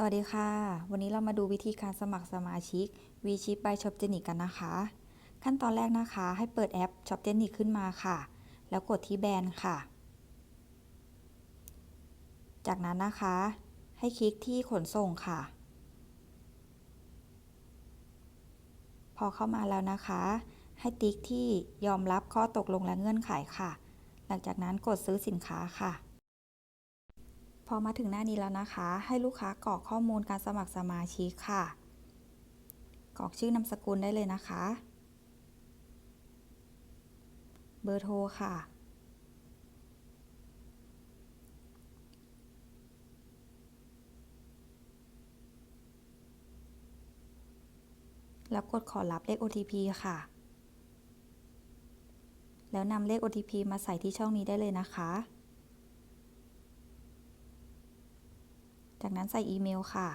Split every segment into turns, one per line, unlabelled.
สวัสดีค่ะ วันนี้เรามาดูวิธีการสมัครสมาชิก v c h i p by Shopgenic กันนะคะ ขั้นตอนแรกนะคะให้เปิดแอป Shopgenic ขึ้นมาค่ะ แล้วกดที่แบนค่ะ จากนั้นนะคะ ให้คลิกที่ขนส่งค่ะ พอเข้ามาแล้วนะคะ ให้ติ๊กที่ยอมรับข้อตกลงและเงื่อนไขค่ะ หลังจากนั้นกดซื้อสินค้าค่ะ พอมาถึงหน้านี้แล้วนะคะ ให้ลูกค้ากรอกข้อมูลการสมัครสมาชิกค่ะ กรอกชื่อนามสกุลได้เลยนะคะ เบอร์โทรค่ะ แล้วกดขอรับเลข OTP ค่ะ แล้วนำเลข OTP มาใส่ที่ช่องนี้ได้เลยนะคะ จากนั้นใส่อีเมลค่ะ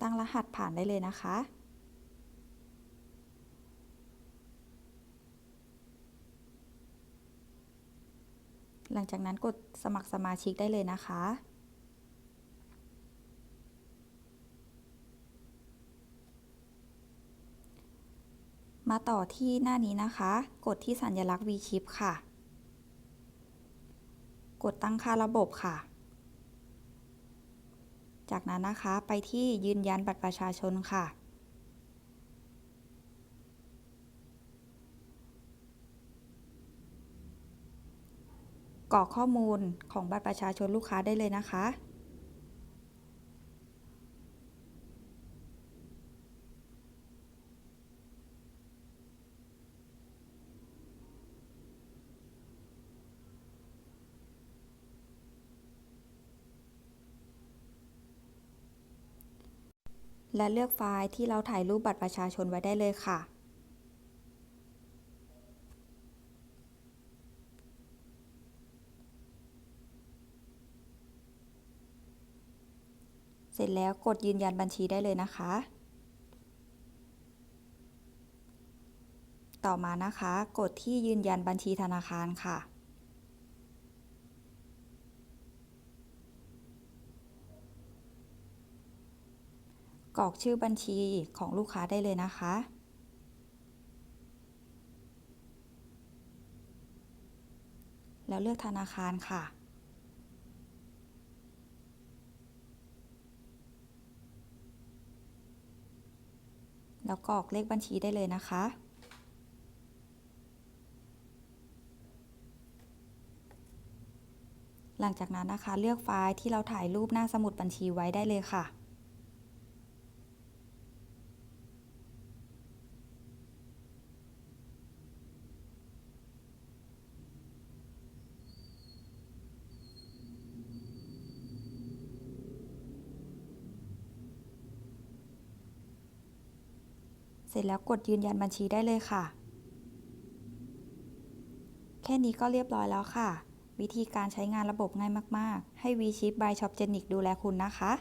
ตั้งรหัสผ่านได้เลยนะคะหลังจากนั้นกดสมัครสมาชิกได้เลยนะคะ มาต่อที่หน้านี้นะคะ กดที่สัญลักษณ์ V-Chip ค่ะ กดตั้งค่าระบบค่ะ จากนั้นนะคะไปที่ยืนยันบัตรประชาชนค่ะ กรอกข้อมูลของบัตรประชาชนลูกค้าได้เลยนะคะ และเลือกไฟล์ที่เราถ่ายรูปบัตรประชาชนไว้ได้เลยค่ะ เสร็จแล้วกดยืนยันบัญชีได้เลยนะคะ ต่อมานะคะ กดที่ยืนยันบัญชีธนาคารค่ะ กรอกชื่อบัญชีของลูกค้าได้เลยนะคะ แล้วเลือกธนาคารค่ะ แล้วกรอกเลขบัญชีได้เลยนะคะหลังจากนั้นนะคะ เลือกไฟล์ที่เราถ่ายรูปหน้าสมุดบัญชีไว้ได้เลยค่ะ เสร็จแล้วกดยืนยันบัญชีได้เลยค่ะ แค่นี้ก็เรียบร้อยแล้วค่ะ วิธีการใช้งานระบบง่ายมาก ๆ ให้ v ชิป by Shopgenic ดูแลคุณนะคะ